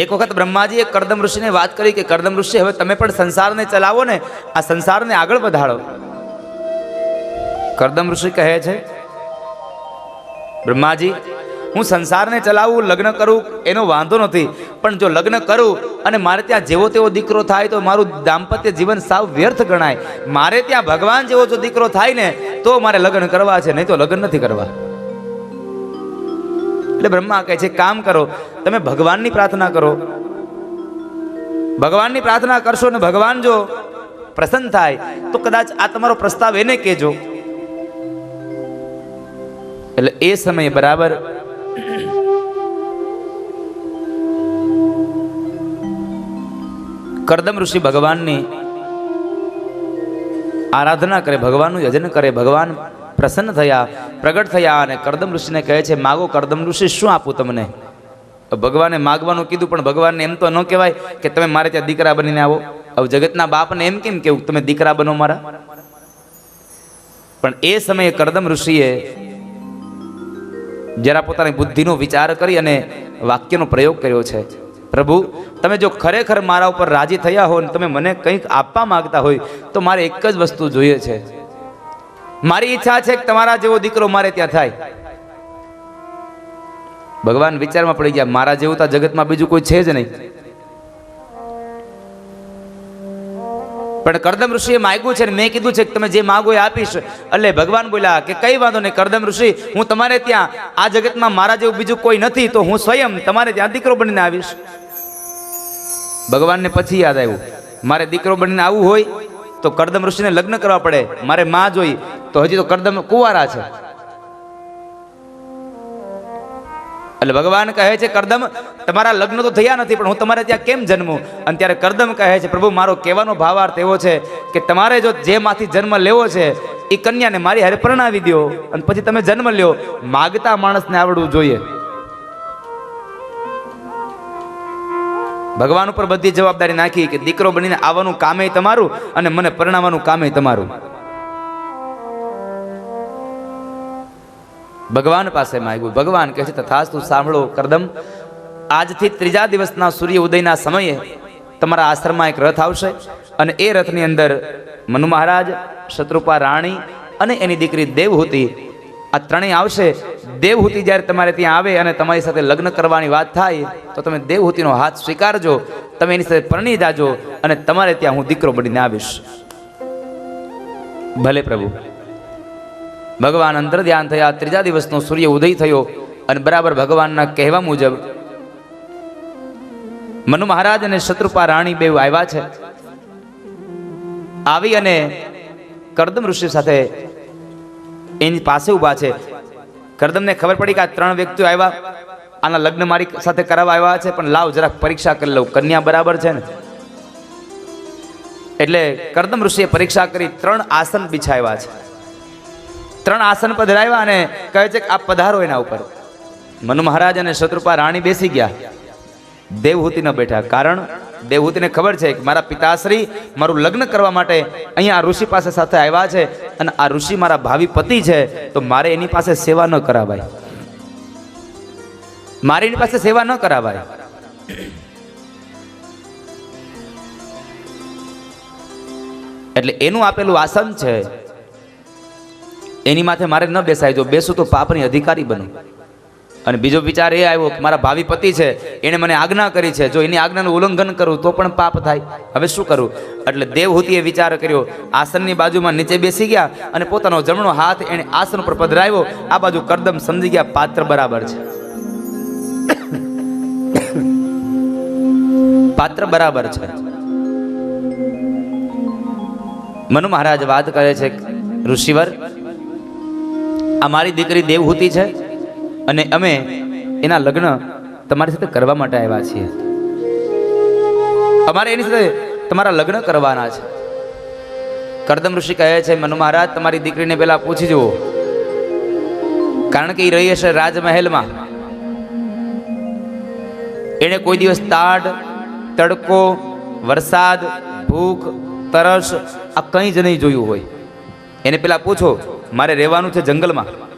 એક વખત બ્રહ્માજીએ કરદમ ઋષિને વાત કરી કે, કરદમ ઋષિ, હવે તમે પણ સંસારને ચલાવો ને, આ સંસારને આગળ વધારો. કરદમ ઋષિ કહે છે, બ્રહ્માજી, હું સંસારને ચલાવું, લગ્ન કરું, એનો વાંધો નથી, પણ જો લગ્ન કરું અને મારે ત્યાં જેવો તેવો દીકરો થાય તો મારું દાંપત્ય જીવન સાવ વ્યર્થ ગણાય. મારે ત્યાં ભગવાન જેવો જો દીકરો થાય ને, તો મારે લગ્ન કરવા છે, નહીં તો લગ્ન નથી કરવા. એટલે બ્રહ્મા કહે છે, કામ કરો, તમે ભગવાનની પ્રાર્થના કરો. ભગવાનની પ્રાર્થના કરશો ને ભગવાન જો પ્રસન્ન થાય, તો કદાચ આ તમારો પ્રસ્તાવ એને કહેજો. એટલે એ સમયે બરાબર કરદમ ઋષિ ભગવાનની આરાધના કરે, ભગવાનનું યજન કરે, ભગવાન પ્રસન્ન થયા, પ્રગટ થયા અને કરદમ ઋષિને કહે છે, માગો કરદમ ઋષિ, શું આપું તમને? ભગવાને માગવાનું કીધું, પણ ભગવાનને એમ તો ન કહેવાય કે તમે મારે ત્યાં દીકરા બનીને આવો. હવે જગતના બાપને એમ કેમ કેવું તમે દીકરા બનો મારા? પણ એ સમયે કરદમ ઋષિએ જરા પોતાની બુદ્ધિનો વિચાર કરી અને વાક્યનો પ્રયોગ કર્યો છે. પ્રભુ, તમે જો ખરેખર મારા ઉપર રાજી થયા હો ને તમે મને કંઈક આપવા માગતા હોય, તો મારે એક જ વસ્તુ જોઈએ છે. મારી ઈચ્છા છે કે તમારા જેવો દીકરો મારે ત્યાં થાય. ભગવાન વિચારમાં પડી ગયા, મારા જેવું તો જગતમાં બીજું કોઈ છે જ નહીં. પણ કરદમ ઋષિએ માગ્યું છે ને મેં કીધું છે કે તમે જે માગો એ આપીશ. એટલે ભગવાન બોલ્યા કે કઈ વાંધો નહીં, કરદમ ઋષિ, હું તમારે ત્યાં, આ જગતમાં મારા જેવું બીજું કોઈ નથી, તો હું સ્વયં તમારે ત્યાં દીકરો બનીને આવીશ. ભગવાનને પછી યાદ આવ્યું, મારે દીકરો બનીને આવવું હોય તો કરદમ ઋષિને લગ્ન કરવા પડે. મારે માં જોઈ. તો હજી તો કરદમ કુંવારા છે. એટલે ભગવાન કહે છે, કરદમ, તમારા લગ્ન તો થયા નથી, પણ હું તમારે ત્યાં કેમ જન્મું? અને ત્યારે કરદમ કહે છે, પ્રભુ, મારો કહેવાનો ભાવાર્થ એવો છે કે તમારે જો જેમાંથી જન્મ લેવો છે એ કન્યાને મારી હારે પરણાવી દો અને પછી તમે જન્મ લ્યો. માગતા માણસને આવડવું જોઈએ. ભગવાન ઉપર બધી જવાબદારી નાખી કે દીકરો બનીને આવવાનું કામે તમારું અને મને પરણાવવાનું કામે તમારું. ભગવાન પાસે માંગ્યું. ભગવાન કહે છે, તથાસ્તુ, સાંભળો, કરદમ. આજથી ત્રીજા દિવસના સૂર્ય ઉદયના સમયે તમારા આશ્રમમાં એક રથ આવશે અને એ રથની અંદર મનુ મહારાજ, શત્રુપા રાણી અને એની દીકરી દેવહૂતિ આ ત્રણેય આવશે. દેવહૂતિ જ્યારે તમારે ત્યાં આવે અને તમારી સાથે લગ્ન કરવાની વાત થાય, તો તમે દેવહૂતિનો હાથ સ્વીકારજો, તમે એની સાથે પરણી જાજો અને તમારે ત્યાં હું દીકરો બનીને આવીશ. ભલે પ્રભુ. ભગવાન અંતર ધ્યાન થયા, ત્રીજા દિવસનો સૂર્ય ઉદય થયો અને બરાબર ભગવાનના કહેવા મુજબ મનુ મહારાજ અને શત્રુપા રાણી બે આવ્યા છે. આવી અને કરદમ ઋષિ સાથે એની પાસે ઊભા છે. કરદમને ખબર પડી કે આ ત્રણ વ્યક્તિઓ આવ્યા. આના લગ્ન મારી સાથે કરાવવા આવ્યા છે, પણ લાવ જરાક પરીક્ષા કરી લઉં. કન્યા બરાબર છે ને? એટલે કરદમ ઋષિએ પરીક્ષા કરી ત્રણ આસન બિછાવ્યા છે. ત્રણ આસન પધરાવ્યા અને કહે છે કે આ પધારો એના ઉપર. મનુ મહારાજ અને શત્રુપા રાણી બેસી ગયા. દેવહૂતિ ન બેઠા. કારણ દેવહૂતિને ખબર છે કે મારા પિતાશ્રી મારું લગ્ન કરવા માટે અહીંયા આ ઋષિ પાસે સાથે આવ્યા છે અને આ ઋષિ મારા ભાવિ પતિ છે, તો મારે એની પાસે સેવા ન કરાવાય. મારે એની પાસે સેવા ન કરાવાય. એટલે એનું આપેલું આસન છે, એની માથે મારે ન બેસાય. જો બેસું તો પાપની અધિકારી બનું. અને બીજો વિચાર એ આવ્યો કે મારા ભાવિ પતિ છે, એણે મને આજ્ઞા કરી છે, જો એની આજ્ઞાનું ઉલ્લંઘન કરું તો પણ પાપ થાય. હવે શું કરું? એટલે દેવહૂતિએ વિચાર કર્યો, આસનની બાજુમાં નીચે બેસી ગયા અને પોતાનો જમણો હાથ એણે આસન ઉપર પધરાવ્યો. આ બાજુ કરદમ સમજી ગયા, પાત્ર બરાબર છે. પાત્ર બરાબર છે. મનુ મહારાજ વાત કરે છે, ઋષિવર, આ મારી દીકરી દેવહૂતિ છે? અને અમે એના લગ્ન તમારી સાથે કરવા માટે આવ્યા છીએ. અમારે એની સાથે તમારા લગ્ન કરવાના છે. કરદમ ઋષિ કહે છે, મનુ મહારાજ, તમારી દીકરીને પહેલા પૂછી જુઓ. કારણ કે એ રહી હશે રાજમહેલમાં. એણે કોઈ દિવસ તાડ, તડકો, વરસાદ, ભૂખ, તરસ, આ કંઈ જ નહીં જોયું હોય. એને પેલા પૂછો, મારે રહેવાનું છે જંગલમાં?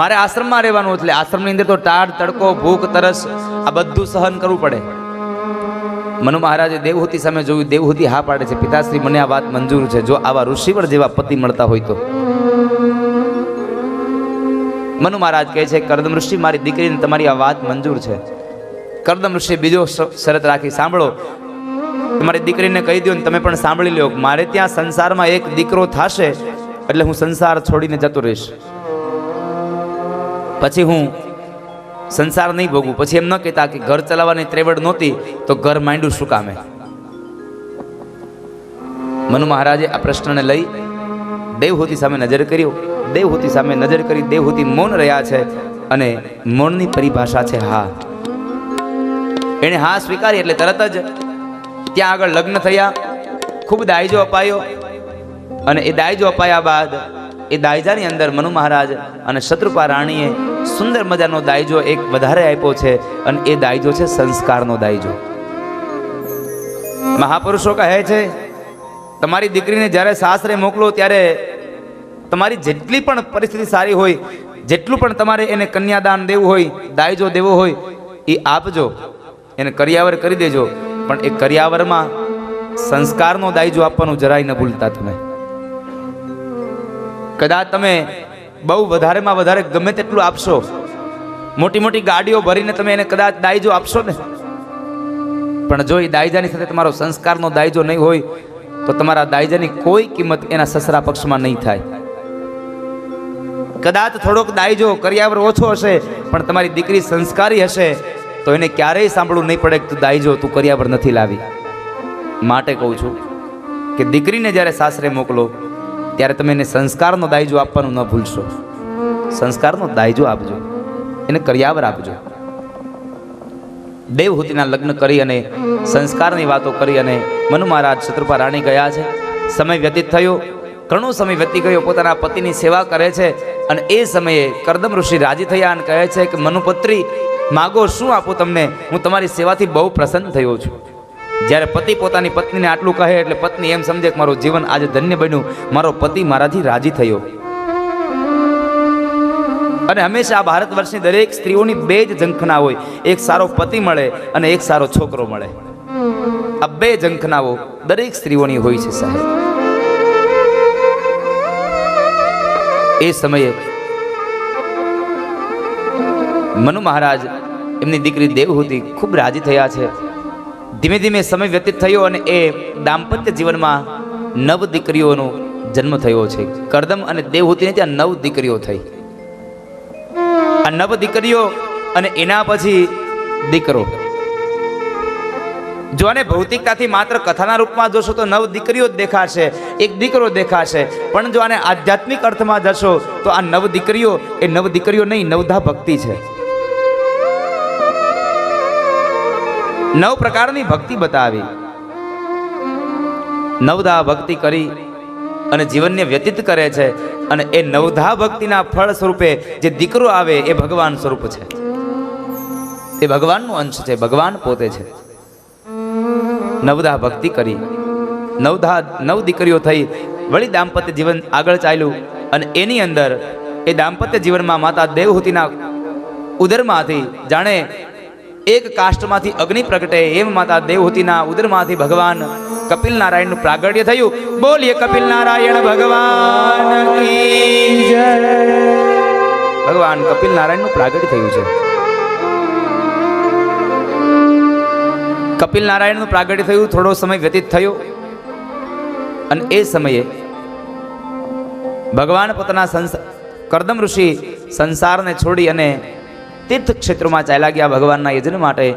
મારે આશ્રમમાં રહેવાનું એટલે આશ્રમની અંદર તો ટાઢ તડકો, ભૂખ, તરસ, આ બધું સહન કરવું પડે. મનુ મહારાજે દેવહૂતિ સામે જોયું, દેવહૂતિ હા પાડે છે. પિતાશ્રી, મને આ વાત મંજૂર છે. જો આવા ઋષિવર જેવા પતિ મળતા હોય તો. મનુ મહારાજ કહે છે, કરદમ ઋષિ, મારી દીકરીને તમારી આ વાત મંજૂર છે. કરદમ ઋષિ બીજો શરત રાખી, સાંભળો, તમારી દીકરીને કહી દો ને તમે પણ સાંભળી લો મારે ત્યાં સંસારમાં એક દીકરો થશે એટલે હું સંસાર છોડીને જતો રહીશ. પછી હું સંસાર નહીં ભોગવું. પછી એમ ન કહેતા કે ઘર ચલાવવાની ત્રેવડ નહોતી, તો ઘર માંડ્યું શું કામે? મનુ મહારાજે આ પ્રશ્નને લઈ દેવહૂતિ સામે નજર કર્યો દેવહૂતિ સામે નજર કરી દેવહૂતિ મૌન રહ્યા છે અને મૌનની પરિભાષા છે હા. એણે હા સ્વીકારી એટલે તરત જ ત્યાં આગળ લગ્ન થયા, ખૂબ દાયજો અપાયો અને એ દાયજો અપાયા બાદ એ દાયજાની અંદર મનુ મહારાજ અને શત્રુપા રાણીએ સુંદર મજાનો દાયજો એક વધારે આપ્યો છે અને એ દાયજો છે સંસ્કારનો દાયજો. મહાપુરુષો કહે છે, તમારી દીકરીને જ્યારે સાસરે મોકલો ત્યારે તમારી જેટલી પણ પરિસ્થિતિ સારી હોય, જેટલું પણ તમારે એને કન્યાદાન દેવું હોય, દાયજો દેવો હોય, એ આપજો. એને કરિયાવર કરી દેજો. પણ એ કરિયાવરમાં સંસ્કારનો દાયજો આપવાનું જરાય ન ભૂલતા તમે. કદાચ તમે બહુ વધારેમાં વધારે ગમે તેટલું આપશો. મોટી મોટી ગાડીઓ ભરીને તમે એને કદાચ દાયજો આપશો ને? પણ જો એ દાયજાની સાથે તમારો સંસ્કારનો દાયજો નહીં હોય, તો તમારા દાયજાની કોઈ કિંમત એના સસરા પક્ષમાં નહીં થાય. કદાચ થોડોક દાયજો કરિયાવર ઓછો હશે, પણ તમારી દીકરી સંસ્કારી હશે, તો એને ક્યારેય સાંભળવું નહીં પડે કે તું દાયજો તું કરિયાવર નથી લાવી. માટે કહું છું કે દીકરીને જ્યારે સાસરે મોકલો ત્યારે તમે એને સંસ્કારનો દાયજો આપવાનું ન ભૂલશો. સંસ્કારનો દાયજો આપજો. એને કર્યાવર આપજો. દેવહૂતિના લગ્ન કરી અને સંસ્કારની વાતો કરી અને મનુ મહારાજ શત્રુપા રાણી ગયા છે. સમય વ્યતીત થયો. ઘણો સમય વ્યતી ગયો. પોતાના પતિની સેવા કરે છે અને એ સમયે કરદમ ઋષિ રાજી થયા અને કહે છે કે, મનુપત્રી, માગો શું આપું તમને? હું તમારી સેવાથી બહુ પ્રસન્ન થયો છું. જ્યારે પતિ પોતાની પત્નીને આટલું કહે એટલે પત્ની એમ સમજે કે મારું જીવન આજે ધન્ય બન્યું. મારો પતિ મારાથી રાજી થયો. અને હંમેશા આ ભારત વર્ષની દરેક સ્ત્રીઓની બે જ ઝંખના હોય. એક સારો પતિ મળે અને એક સારો છોકરો મળે. આ બે ઝંખનાઓ દરેક સ્ત્રીઓની હોય છે સાહેબ. એ સમયે મનુ મહારાજ એમની દીકરી દેવહૂતિ ખૂબ રાજી થયા છે. ધીમે ધીમે સમય વ્યતીત થયો અને એ દાંપત્ય જીવનમાં નવ દીકરીઓનો જન્મ થયો છે. કરદમ અને દેવહૂતિને ત્યાં નવ દીકરીઓ થઈ. આ નવ દીકરીઓ અને એના પછી દીકરો. જો આને ભૌતિકતાથી માત્ર કથાના રૂપમાં જોશો તો નવ દીકરીઓ જ દેખાશે, એક દીકરો દેખાશે. પણ જો આને આધ્યાત્મિક અર્થમાં જશો તો આ નવ દીકરીઓ એ નવ દીકરીઓ નહીં, નવધા ભક્તિ છે. નવ પ્રકારની ભક્તિ બતાવી. નવધા ભક્તિ કરી અને જીવનને વ્યતીત કરે છે અને એ નવધા ભક્તિના ફળ સ્વરૂપે જે દીકરો આવે એ ભગવાન સ્વરૂપ છે. એ ભગવાનનો અંશ છે, ભગવાન પોતે છે. નવધા ભક્તિ કરી. નવધા, નવ દીકરીઓ થઈ, વળી દાંપત્ય જીવન આગળ ચાલ્યું અને એની અંદર એ દાંપત્ય જીવનમાં માતા દેવહૂતિના ઉદરમાંથી જાણે એક કાષ્ટમાંથી અગ્નિ પ્રગટે એમ માતા દેવહૂતિના ઉદરમાંથી ભગવાન કપિલ નારાયણનું પ્રાગટ્ય થયું. બોલીએ કપિલ નારાયણ ભગવાન ભગવાન કપિલ નારાયણનું પ્રાગટ્ય થયું છે. કપિલ નારાયણનું પ્રાગટ્ય થયું, થોડો સમય વ્યતીત થયો. અને એ સમયે ભગવાન પોતાના સંસ, કરદમ ઋષિ સંસારને છોડી અને તીર્થ ક્ષેત્રોમાં ચાલ્યા ગયા ભગવાનના યજ્ઞ માટે.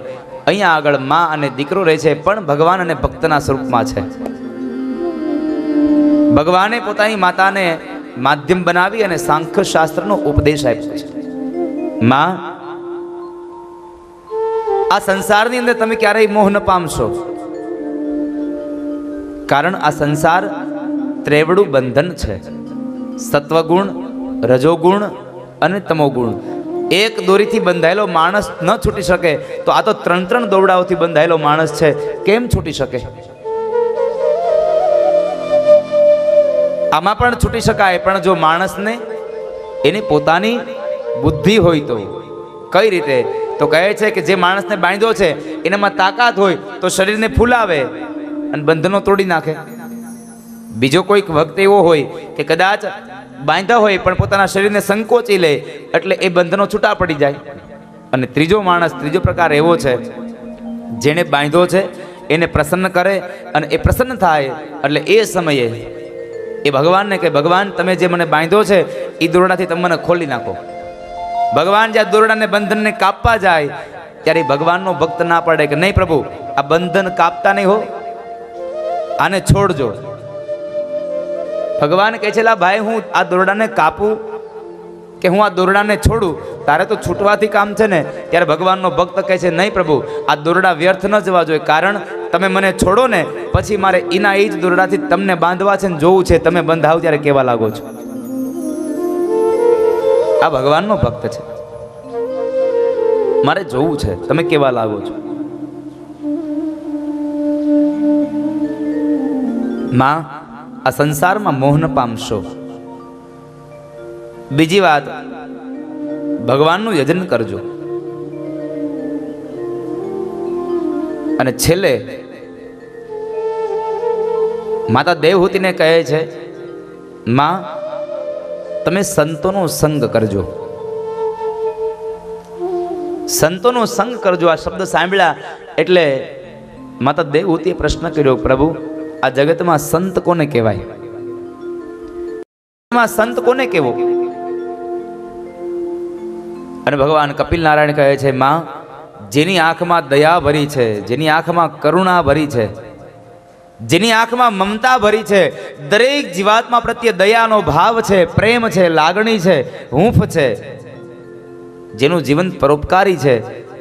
અહીંયા આગળ મા અને દીકરો રહે છે, પણ ભગવાન અને ભક્તના સ્વરૂપમાં છે. ભગવાને પોતાની માતાને માધ્યમ બનાવી અને સાંખ્ય શાસ્ત્રનો ઉપદેશ આપ્યો છે. માં, આ સંસારની અંદર તમે ક્યારેય મોહ ન પામશો. કારણ આ સંસાર ત્રેવડું બંધન છે. સત્વગુણ, રજોગુણ અને તમોગુણ. એક દોરીથી બંધાયેલો માણસ ન છૂટી શકે, તો આ તો ત્રણ ત્રણ દોરડાઓથી બંધાયેલો માણસ છે, કેમ છૂટી શકે? આમાં પણ છૂટી શકાય, પણ જો માણસને એની પોતાની બુદ્ધિ હોય તો, કઈ રીતે? તો કહે છે કે જે માણસને બાંધ્યો છે, એનામાં તાકાત હોય તો શરીરને ફૂલાવે અને બંધનો તોડી નાખે. બીજો કોઈક વખત એવો હોય કે કદાચ બાંધ્યા હોય પણ પોતાના શરીરને સંકોચી લે એટલે એ બંધનો છૂટા પડી જાય. અને ત્રીજો માણસ ત્રીજો પ્રકાર એવો છે, જેણે બાંધ્યો છે, એને પ્રસન્ન કરે અને એ પ્રસન્ન થાય એટલે એ સમયે એ ભગવાનને કે ભગવાન, તમે જે મને બાંધ્યો છે એ દોરડાથી તમે મને ખોલી નાખો. ભગવાન જ્યાં દોરડાને બંધનને કાપવા જાય, ત્યારે ભગવાનનો ભક્ત ના પડે કે, નહીં પ્રભુ, આ બંધન કાપતા નહીં હો, આને છોડજો. ભગવાન કહે છે, લા ભાઈ, હું આ દોરડાને કાપું કે હું આ દોરડાને છોડું? તારે તો છૂટવાથી કામ છે ને. ત્યારે ભગવાનનો ભક્ત કહે છે, નહીં પ્રભુ, આ દોરડા વ્યર્થ ન જવા જોઈએ, કારણ તમે મને છોડો ને, પછી મારે એના એ જ દોરડાથી તમને બાંધવા છે ને, જોવું છે, તમે બંધાવ ત્યારે કેવા લાગો છો? આ ભગવાનનો ભક્ત છે. મારે જોવું છે, તમે કેવા લાગો છો? માં આ સંસારમાં મોહન પામશો. બીજી વાત, ભગવાનનું યજન કરજો. અને છેલ્લે, માતા દેવહૂતિને કહે છે, માં, તમે સંતોનો સંગ કરજો. સંતોનો સંગ કરજો આ શબ્દ સાંભળ્યા એટલે માતા દેવહૂતિએ પ્રશ્ન કર્યો, પ્રભુ આ જગતમાં સંત કોને કહેવાય? સંત કોને કેવો અને ભગવાન કપિલ નારાયણ કહે છે, માં, જેની આંખમાં દયા ભરી છે, જેની આંખમાં કરુણા ભરી છે, જેની આંખમાં મમતા ભરી છે, દરેક જીવાત્મા પ્રત્યે દયાનો ભાવ છે, પ્રેમ છે, લાગણી છે, હૂંફ છે, જેનું જીવન પરોપકારી છે,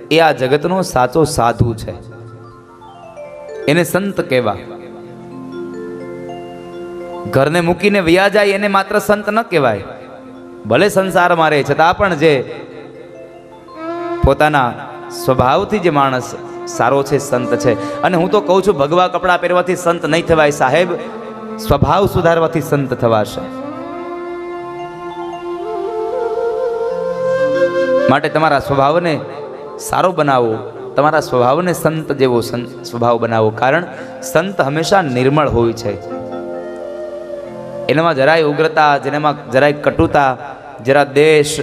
એ આ જગતનો સાચો સાધુ છે. એને સંત કહેવા. ઘરને મૂકીને વ્યા જાય એને માત્ર સંત ન કહેવાય. ભલે સંસારમાં રહે છતાં પણ જે પોતાના સ્વભાવથી જે માણસ સારો છે, સંત છે. અને હું તો કહું છું, ભગવા કપડાં પહેરવાથી સંત નહીં થવાય, સાહેબ. સ્વભાવ સુધારવાથી સંત થવાશે. માટે તમારા સ્વભાવને સારો બનાવો, તમારા સ્વભાવને સંત જેવો સંત સ્વભાવ બનાવો. કારણ સંત હંમેશા નિર્મળ હોય છે. એનામાં જરાય ઉગ્રતા, જેનામાં જરાય કટુતા, જરા દેશ,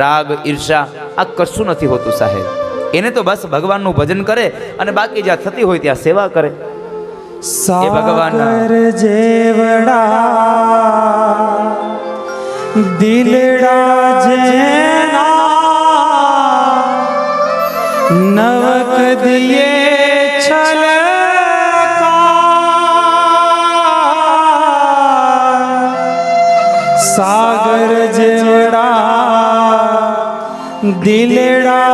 રાગ ઈર્ષા આ કશું નથી હોતું સાહેબ. એને તો બસ ભગવાનનું ભજન કરે અને બાકી જ્યાં થતી હોય ત્યાં સેવા કરે. ભગવાન જેવડા, દિલડા જેના નવક દિયે દિલડા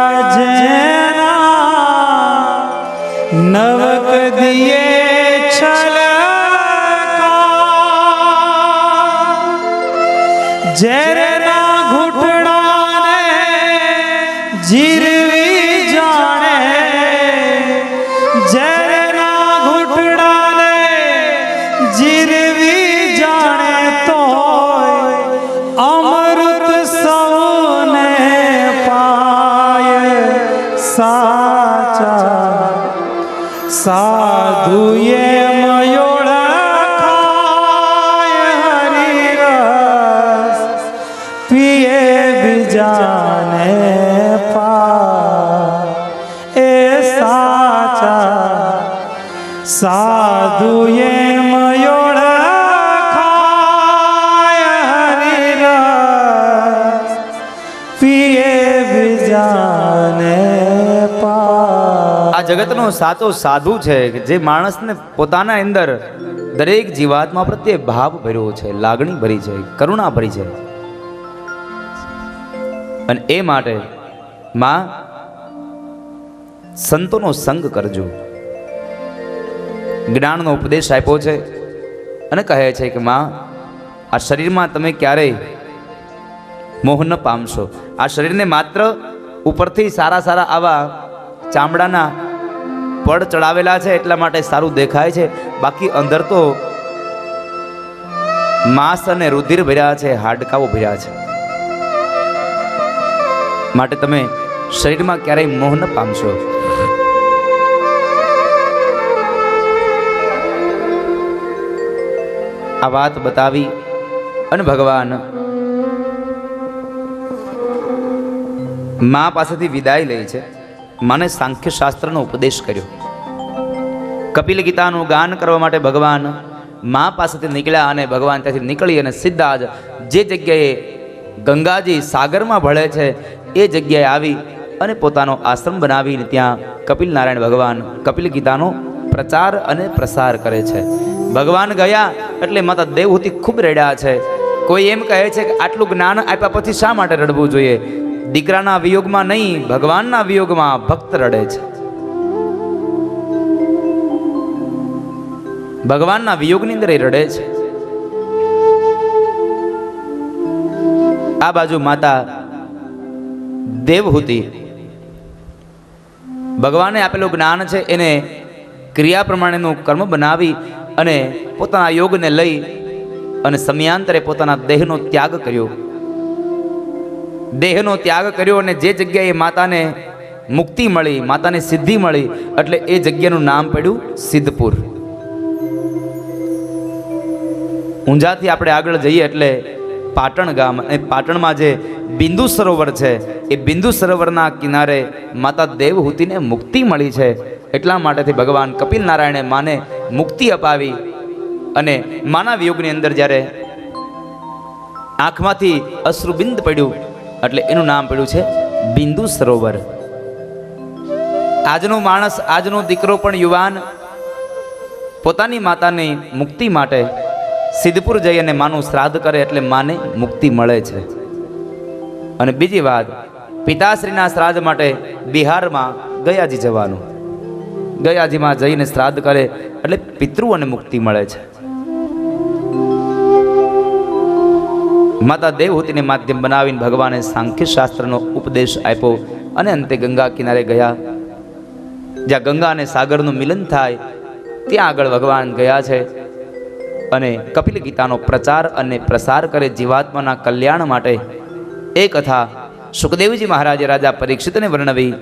સાધુએ મયોળખાય હરિરસ પિયે બીજાને પા એ સાચા સાધુએ મયોળખાય હરિરસ પિયે બીજાને પા આ જગતનો સાચો સાધુ છે જે માણસને પોતાના અંદર દરેક જીવાત્મા પ્રત્યે ભાવ ભર્યો છે, લાગણી ભરી છે, કરુણા ભરી છે. અને એ માટે માં સંતોનો સંગ કરજો. જ્ઞાનનો ઉપદેશ આપ્યો છે અને કહે છે કે માં, આ શરીરમાં તમે ક્યારેય મોહ ન પામશો. આ શરીરને માત્ર ઉપરથી સારા સારા આવા ચામડાના પડ ચડાવેલા છે એટલા માટે સારું દેખાય છે. બાકી અંદર તો માંસ અને રુધિર ભર્યા છે, હાડકાઓ ભર્યા છે. માટે તમે શરીરમાં ક્યારેય મોહ ન પામશો. આ વાત બતાવી અને ભગવાન મા પાસેથી વિદાય લે છે. માને સાંખ્ય શાસ્ત્રનો ઉપદેશ કર્યો. કપિલ ગીતાનું ગાન કરવા માટે ભગવાન મા પાસેથી નીકળ્યા અને ભગવાન ત્યાંથી નીકળી અને સીધા જ જે જગ્યાએ ગંગાજી સાગરમાં ભળે છે, એ જગ્યાએ આવી અને પોતાનો આશ્રમ બનાવીને ત્યાં કપિલ નારાયણ ભગવાન કપિલ ગીતાનો પ્રચાર અને પ્રસાર કરે છે. ભગવાન ગયા એટલે માતા દેવહૂતિ ખૂબ રડ્યા છે. કોઈ એમ કહે છે કે આટલું જ્ઞાન આપ્યા પછી શા માટે રડવું જોઈએ? દીકરાના વિયોગમાં નહીં, ભગવાનના વિયોગમાં ભક્ત રડે છે. ભગવાનના વિયોગની અંદર એ રડે છે. આ બાજુ માતા દેવહૂતિ. ભગવાને આપેલું જ્ઞાન છે, એને ક્રિયા પ્રમાણેનું કર્મ બનાવી અને પોતાના યોગને લઈ અને સમયાંતરે પોતાના દેહનો ત્યાગ કર્યો. દેહનો ત્યાગ કર્યો અને જે જગ્યાએ માતાને મુક્તિ મળી, માતાને સિદ્ધિ મળી, એટલે એ જગ્યાનું નામ પડ્યું સિદ્ધપુર. ઊંઝાથી આપણે આગળ જઈએ એટલે પાટણ ગામ અને પાટણમાં જે બિંદુ સરોવર છે, એ બિંદુ સરોવરના કિનારે માતા દેવહૂતિને મુક્તિ મળી છે. એટલા માટેથી ભગવાન કપિલ નારાયણે માને મુક્તિ અપાવી અને માના વિયોગની અંદર જ્યારે આંખમાંથી અશ્રુબિંદ પડ્યું, એટલે એનું નામ પડ્યું છે બિંદુ સરોવર. આજનો માણસ, આજનો દીકરો પણ યુવાન, પોતાની માતાની મુક્તિ માટે સિદ્ધપુર જઈ અને માનું શ્રાદ્ધ કરે એટલે માને મુક્તિ મળે છે. અને બીજી વાત, પિતાશ્રીના શ્રાદ્ધ માટે બિહારમાં ગયાજી જવાનું. ગયાજીમાં જઈને શ્રાદ્ધ કરે એટલે પિતૃઓને મુક્તિ મળે છે. માતા દેવહૂતિને માધ્યમ બનાવીને ભગવાને સાંખ્ય શાસ્ત્રનો ઉપદેશ આપ્યો અને અંતે ગંગા કિનારે ગયા. જ્યાં ગંગા અને સાગરનું મિલન થાય, ત્યાં આગળ ભગવાન ગયા છે. અને કપિલ ગીતાનો પ્રચાર અને પ્રસાર કરે જીવાત્માના કલ્યાણ માટે એ કથા સુખદેવજી મહારાજે રાજા પરીક્ષિતને વર્ણવી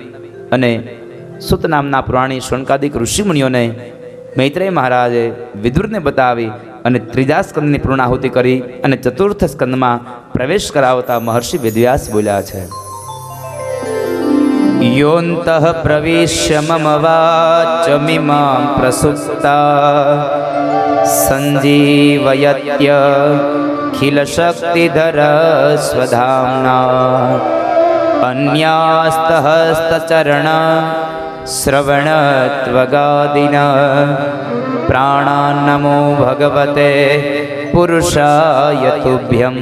અને સુત નામના પુરાણી શોનકાદિક ઋષિમુનિઓને મૈત્રેય મહારાજે વિદુરને બતાવી અને ત્રીજા સ્કંદની પૂર્ણાહુતિ કરી અને ચતુર્થ સ્કંદમાં પ્રવેશ કરાવતા મહર્ષિ વિદ્યાસ બોલ્યા છે. યોંત પ્રવેશ મમ વાચમિમાં પ્રસુપ્તા सञ्जीवयत्यखिलशक्तिधर स्वधाम्ना अन्यास्तहस्तचरण श्रवणत्वगादिन प्राणान्नमो भगवते पुरुषाय तुभ्यम्